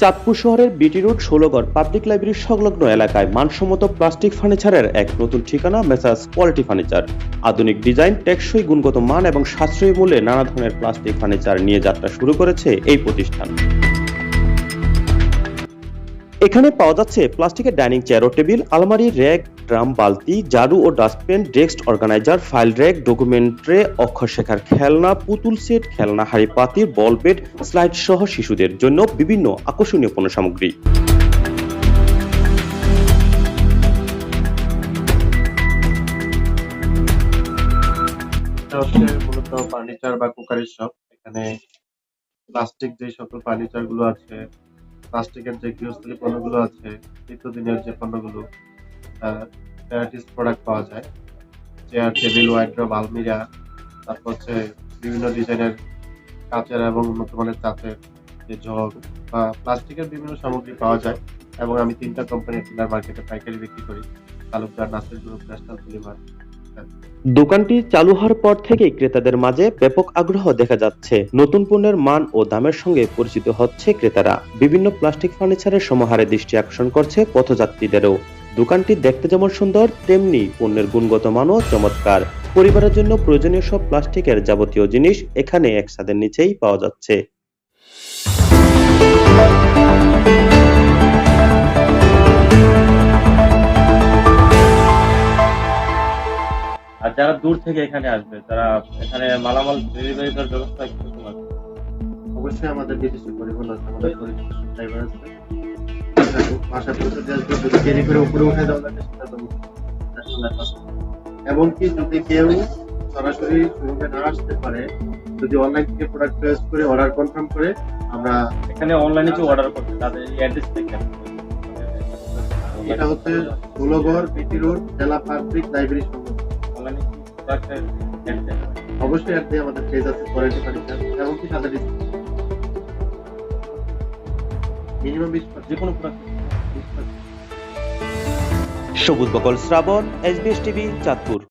চাঁদপুর শহরের BT road, ষোলগড় public লাইব্রেরির সংলগ্ন এলাকায় মানসম্মত প্লাস্টিক ফার্নিচারের এক নতুন ঠিকানা মেসাজ কোয়ালিটি ফার্নিচার। আধুনিক ডিজাইন, টেকসই গুণগত মান এবং সাশ্রয়ী মূল্যে নানা ধরনের প্লাস্টিক ফার্নিচার নিয়ে যাত্রা শুরু করেছে এই প্রতিষ্ঠান। এখানে পাওয়া যাচ্ছে প্লাস্টিকের ডাইনিং চেয়ার ও টেবিল, আলমারি, র্যাক, ড্রাম, বালতি জারু ও dustbin, desk organiser, file rack document tray অক্ষর শেখার খেলনা, পুতুল সেট, খেলনা, হাড়ি পাতি, বল বেড স্লাইড সহ শিশুদের জন্য বিভিন্ন আকর্ষণীয় পণ্য সামগ্রী। মূলত ফার্নিচার বা কুকারির শপ। এখানে প্লাস্টিক যে সকল ফার্নিচারগুলো আছে প্লাস্টিকের যে গৃহস্থলী পণ্যগুলো আছে, নিত্যদিনের যে পণ্যগুলো ভ্যারাইটিস প্রোডাক্ট পাওয়া যায়। চেয়ার টেবিল ওয়াইড্রপ আলমিরা তারপর হচ্ছে বিভিন্ন ডিজাইনের কাঁচের এবং উন্নত মানের কাচের যে জগ বা প্লাস্টিকের বিভিন্ন সামগ্রী পাওয়া যায় এবং আমি তিনটা কোম্পানির ডিলার মার্কেটে পাইকারি বিক্রি করি। Talukdar Nasir group national polymer দোকানটি চালু হওয়ার পর থেকেই ক্রেতাদের মাঝে ব্যাপক আগ্রহ দেখা যাচ্ছে। নতুন পণ্যের মান ও দামের সঙ্গে পরিচিত হচ্ছে ক্রেতারা। বিভিন্ন প্লাস্টিক ফার্নিচারের সমাহারে দৃষ্টি আকর্ষণ করছে পথযাত্রীদেরও। দোকানটি দেখতে যেমন সুন্দর, তেমনি পণ্যের গুণগত মানও চমৎকার। পরিবারের জন্য প্রয়োজনীয় সব প্লাস্টিকের যাবতীয় জিনিস এখানে একসাথে নিচেই পাওয়া যাচ্ছে। যারা দূর থেকে এখানে আসবে তারা এখানে মালামাল ডেলিভারি দেওয়ার ব্যবস্থা কীরকম আছে অবশ্যই আমাদের নিজস্ব পরিবহন আছে আমাদের ড্রাইভার আছে আসবে যদি করে উপরে উঠে দেওয়া লাগে সেটা তো national app আছে। এমনকি যদি কেউ সরাসরি শোরুমে না আসতে পারে যদি অনলাইন থেকে প্রোডাক্ট করে অর্ডার কনফার্ম করে আমরা এখানে অনলাইনে যে অর্ডার করবে তাদের অ্যাড্রেস থেকে এটা হচ্ছে বিটি রোড জেলা পাবলিক লাইব্রেরি সংলগ্ন অবশ্যই আপনি আমাদের পেজ আছে কোয়ালিটি স্যার এমনকি সাদা মিনিমাম বিশ যে কোনো সবুজ বকল শ্রাবণ এসবিএস টিভি চাঁদপুর।